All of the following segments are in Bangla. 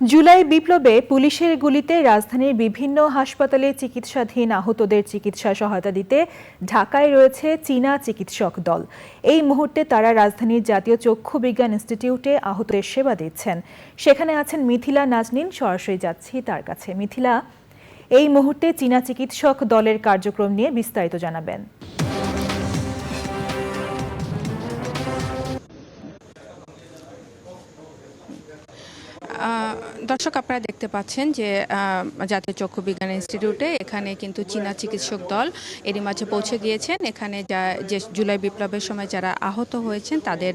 জুলাই বিপ্লবে পুলিশের গুলিতে রাজধানীর বিভিন্ন হাসপাতালে চিকিৎসাধীন আহতদের চিকিৎসা সহায়তা দিতে ঢাকায় রয়েছে চীনা চিকিৎসক দল। এই মুহূর্তে তারা রাজধানীর জাতীয় চক্ষু বিজ্ঞান ইনস্টিটিউটে আহতদের সেবা দিচ্ছেন। সেখানে আছেন মিথিলা নাজনীন, সরাসরি যাচ্ছি তার কাছে। মিথিলা, এই মুহূর্তে চীনা চিকিৎসক দলের কার্যক্রম নিয়ে বিস্তারিত জানাবেন। দর্শক আপনারা দেখতে পাচ্ছেন যে জাতীয় চক্ষু বিজ্ঞান ইনস্টিটিউটে এখানে কিন্তু চীনা চিকিৎসক দল এরই মাঝে পৌঁছে গিয়েছেন। এখানে যা যে জুলাই বিপ্লবের সময় যারা আহত হয়েছেন তাদের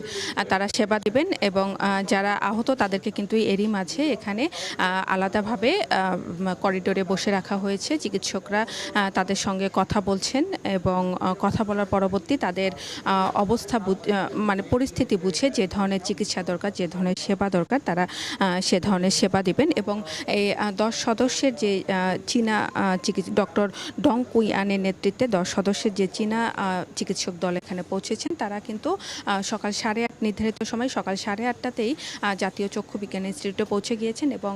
তারা সেবা দিবেন এবং যারা আহত তাদেরকে কিন্তু এরই মাঝে এখানে আলাদাভাবে করিডোরে বসে রাখা হয়েছে। চিকিৎসকরা তাদের সঙ্গে কথা বলছেন এবং কথা বলার পরবর্তী তাদের অবস্থা মানে পরিস্থিতি বুঝে যে ধরনের চিকিৎসা দরকার যে ধরনের সেবা দরকার তারা আহ, সে ধরনের সেবা দিবেন এবং এই দশ সদস্যের যে চীনা চিকিৎসক ডক্টর ডং কুইয়ানের নেতৃত্বে দশ সদস্যের যে চীনা চিকিৎসক দল এখানে পৌঁছেছেন তারা কিন্তু সকাল সাড়ে আট নির্ধারিত সময় সকাল সাড়ে আটটাতেই জাতীয় চক্ষু বিজ্ঞান ইনস্টিটিউটে পৌঁছে গিয়েছেন এবং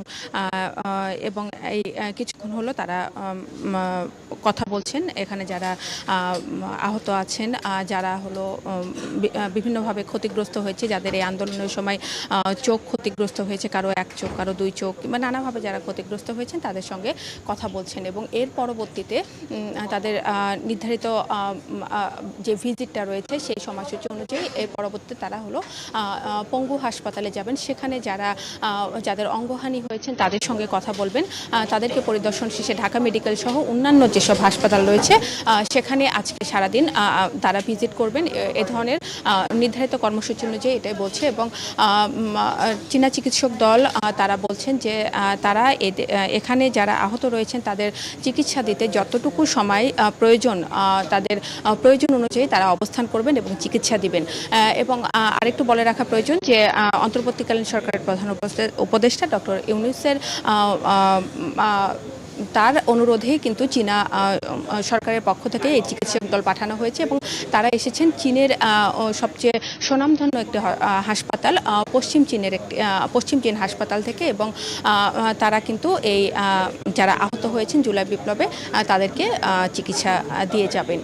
এবং এই আহ, কিছুক্ষণ হলো তারা কথা বলছেন। এখানে যারা আহত আছেন যারা হলো বিভিন্নভাবে ক্ষতিগ্রস্ত হয়েছে, যাদের এই আন্দোলনের সময় চোখ ক্ষতিগ্রস্ত হয়েছে, কারও এক চোখ, কারও দুই চোখ, কিংবা নানাভাবে যারা ক্ষতিগ্রস্ত হয়েছেন, তাদের সঙ্গে কথা বলছেন। এবং এর পরবর্তীতে তাদের নির্ধারিত যে ভিজিটটা রয়েছে, সেই সময়সূচি অনুযায়ী এর পরবর্তীতে তারা হলো পঙ্গু হাসপাতালে যাবেন। সেখানে যারা যাদের অঙ্গহানি হয়েছেন, তাদের সঙ্গে কথা বলবেন। তাদেরকে পরিদর্শন শেষে ঢাকা মেডিকেল সহ অন্যান্য যেসব হাসপাতাল রয়েছে সেখানে আজকে সারাদিন তারা ভিজিট করবেন। এ- ধরনের নির্ধারিত কর্মসূচি অনুযায়ী এটাই বলছে এবং চীনা চিকিৎসক দল তারা বলছেন যে তারা এখানে যারা আহত রয়েছেন তাদের চিকিৎসা দিতে যতটুকু সময় প্রয়োজন তাদের প্রয়োজন অনুযায়ী তারা অবস্থান করবেন এবং চিকিৎসা দিবেন। এবং আরেকটু বলে রাখা প্রয়োজন যে অন্তর্বর্তীকালীন সরকারের প্রধান উপদে- উপদেষ্টা ডক্টর ইউনুসের তার অনুরোধে কিন্তু চীনা সরকারের পক্ষ থেকে এই চিকিৎসক দল পাঠানো হয়েছে এবং তারা এসেছেন চীনের সবচেয়ে সুনামধন্য একটি হাসপাতাল পশ্চিম চীনের একটি পশ্চিম চীন হাসপাতাল থেকে এবং তারা কিন্তু এই যারা আহত হয়েছেন জুলাই বিপ্লবে তাদেরকে চিকিৎসা দিয়ে যাবেন।